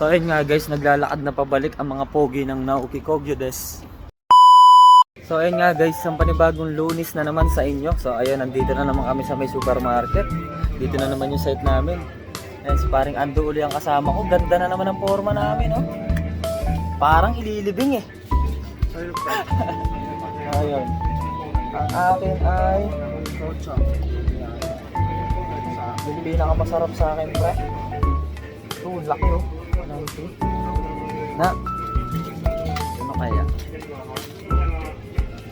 So ayun nga guys, naglalakad na pabalik ang mga pogi ng Naoki Kogyo. So ayun nga guys, ang panibagong lunis na naman sa inyo. So ayun, nandito na naman kami sa may supermarket. Dito na naman yung site namin. Ayan, si paring Ando uli ang kasama ko. Ganda na naman ang forma namin, oh. Parang ililibing eh. Ayun. Ang akin ay yung pinakamasarap sa akin, pre. Ito, laki oh. 190. Na. Ano kaya?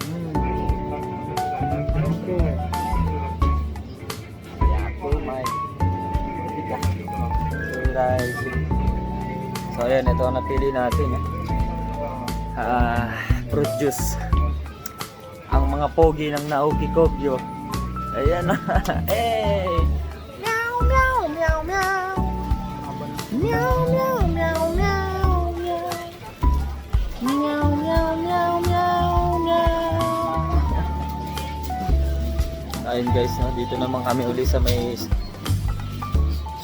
Hmm. Okay. Yapo, may. Bigas. So, ayan. Ito ang napili natin. Eh. Ah, fruit juice. Ang mga pogi ng Naoki Kogyo. Ayan eh. Ayun guys, no? dito naman kami uli sa may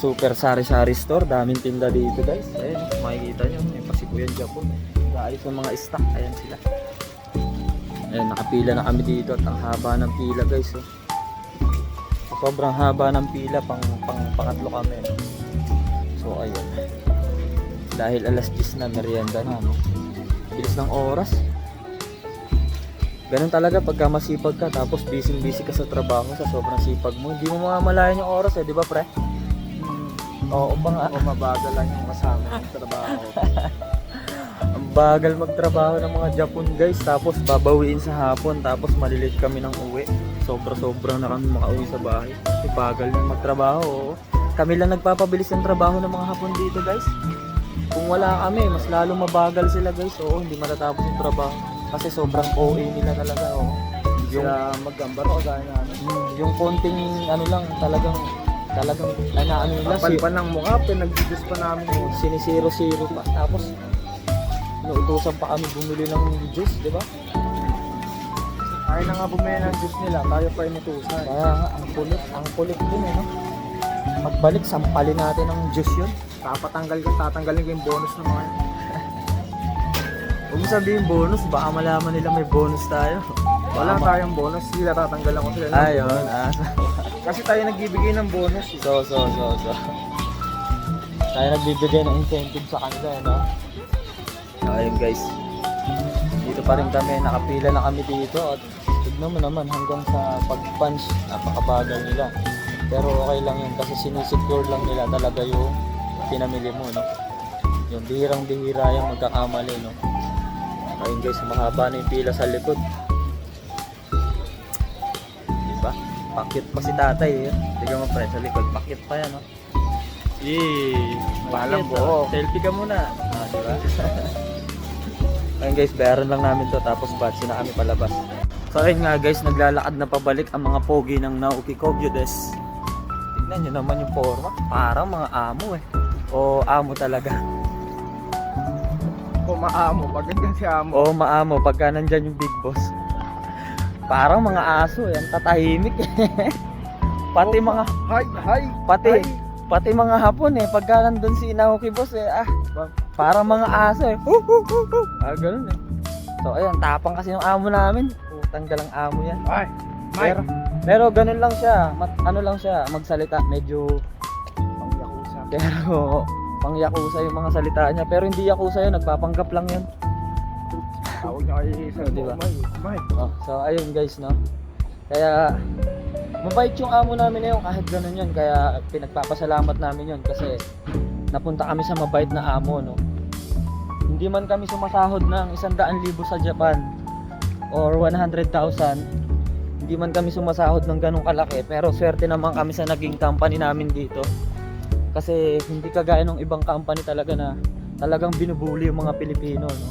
super sari-sari store. Daming tinda dito guys. Ayun, makikita nyo. May pasikuyan Japon. Gaayos ng mga stock. Ayan sila. Ayun, nakapila na kami dito at ang haba ng pila guys. Oh. Sobrang haba ng pila pang, pang pangatlo kami. no? So ayun. Dahil alas 10 na merienda na. No? Bilis ng oras. Ganun talaga pagka masipag ka tapos busy busy ka sa trabaho sa sobrang sipag mo. Hindi mo mamamalayan yung oras eh, di ba pre? Oo pa nga. O mabagal lang yung kasama ng trabaho. Ang bagal magtrabaho ng mga Japon guys tapos babawiin sa hapon tapos malilit kami ng uwi. Sobra-sobra na kami makauwi sa bahay. Kasi bagal na magtrabaho. oo. Kami lang nagpapabilis ng trabaho ng mga hapon dito guys. Kung wala kami, mas lalo mabagal sila guys. Oo, hindi matatapos yung trabaho. Kasi sobrang OA nila talaga. Oo. Yung sila maggambar o gaya na ano. Mm, yung konting ano lang talagang talagang ano ano nila si, Kapal pa ng mukha, pinag-juice pa namin yun. sinisiro zero pa tapos inuutosan pa kami bumili ng juice di ba Ayaw na nga bumili ng juice nila, tayo pa inutusan. kaya nga ang kulit ang kulit din eh no magbalik sampalin natin ng juice yun Papatanggal ko, tatanggalin ko yung bonus ng mga yun. Huwag mo sabihin bonus baka malaman nila may bonus tayo Wala Baka ma- tayong bonus, sila tatanggalan ko sila. ng ayun bonus. ah Kasi tayo nagbibigay ng bonus. eh. so so so so tayo nagbibigay ng incentive sa kanila eh no ayun guys dito pa rin kami nakapila na kami dito at tignan mo naman hanggang sa pag-punch napakabagal nila pero okay lang yun kasi sinisecure lang nila talaga yung pinamili mo no yung bihirang bihira yung magkakamali no ayun guys mahaba na yung pila sa likod diba pakit pa si tatay eh tignan mo pre sa likod pakit pa yan no Yee! Walang Bakit? buhok. Selfie ka muna. Ah, di ba? ayun guys, bayaran lang namin to tapos batsi na kami palabas. So ayun nga guys, naglalakad na pabalik ang mga pogi ng Naoki Kogyo des. Tignan nyo naman yung forma. Parang mga amo eh. O amo talaga. Maamo, pag ganyan si amo. O maamo. Pagka nandyan yung big boss. Parang mga aso yan, tatahimik eh. Pati mga Hi, hi, pati hi. pati mga hapon eh. Pagka nandun si Naoki boss eh ah. Parang mga aso eh. Hu, hu, hu, hu. ah ganun eh. So ayun tapang kasi ng amo namin. Putang galang amo yan. Hi, pero, pero ganun lang siya. Mat, ano lang siya magsalita. Medyo Pang yakuza. pero pang yakuza yung mga salita niya. Pero hindi yakuza yun nagpapanggap lang yun. Tawag niya kay Hazel. Di ba? Oh, so ayun guys no? Kaya mabait yung amo namin na yun kahit ganun yun. Kaya pinagpapasalamat namin yun kasi napunta kami sa mabait na amo no? Hindi man kami sumasahod ng 100,000 sa Japan or 100,000 hindi man kami sumasahod ng ganong kalaki pero swerte naman kami sa naging company namin dito kasi hindi kagaya ng ibang company talaga na talagang binubuli yung mga Pilipino no?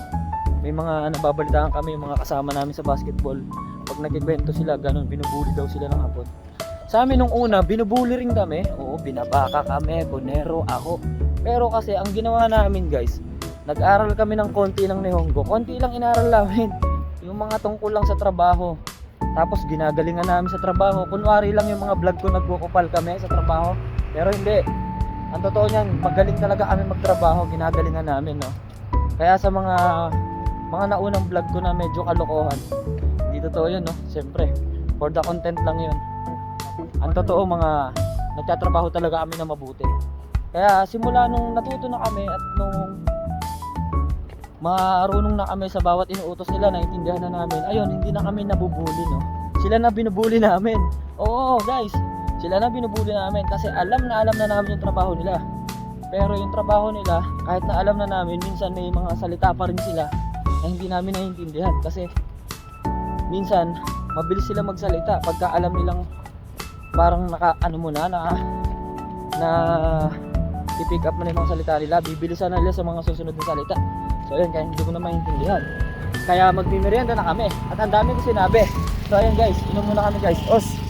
May mga nababalitaan kami yung mga kasama namin sa basketball. Pag nagkikwento sila ganun binubuli daw sila ng hapon. Sa amin nung una binubuli rin kami oo binabaka kami bonero ako. Pero kasi ang ginawa namin guys nag-aral kami ng konti ng Nihongo. Konti lang inaral namin. Yung mga tungkol lang sa trabaho. Tapos ginagalingan namin sa trabaho. Kunwari lang yung mga vlog ko nagkukupal kami sa trabaho. Pero hindi ang totoo niyan, magaling talaga kami magtrabaho, ginagalingan namin, no. Kaya sa mga mga naunang vlog ko na medyo kalokohan, hindi totoo 'yun, no. Siyempre, for the content lang 'yun. Ang totoo mga nagtatrabaho talaga kami na mabuti. Kaya simula nung natuto na kami at nung marunong na kami sa bawat inuutos nila, naintindihan na namin. Ayun, hindi na kami nabubuli, no. Sila na binubuli namin. Oo, guys. Sila na binubuli namin kasi alam na alam na namin yung trabaho nila. Pero yung trabaho nila, kahit na alam na namin, minsan may mga salita pa rin sila na hindi namin naiintindihan kasi minsan mabilis sila magsalita pagka alam nilang parang naka ano mo na na na i-pick up mo na yung mga salita nila, bibilisan na nila sa mga susunod na salita. So ayun, kaya hindi ko na maintindihan. Kaya magmimerienda na kami at ang dami ko sinabi. So ayun guys, inom muna kami guys. Os!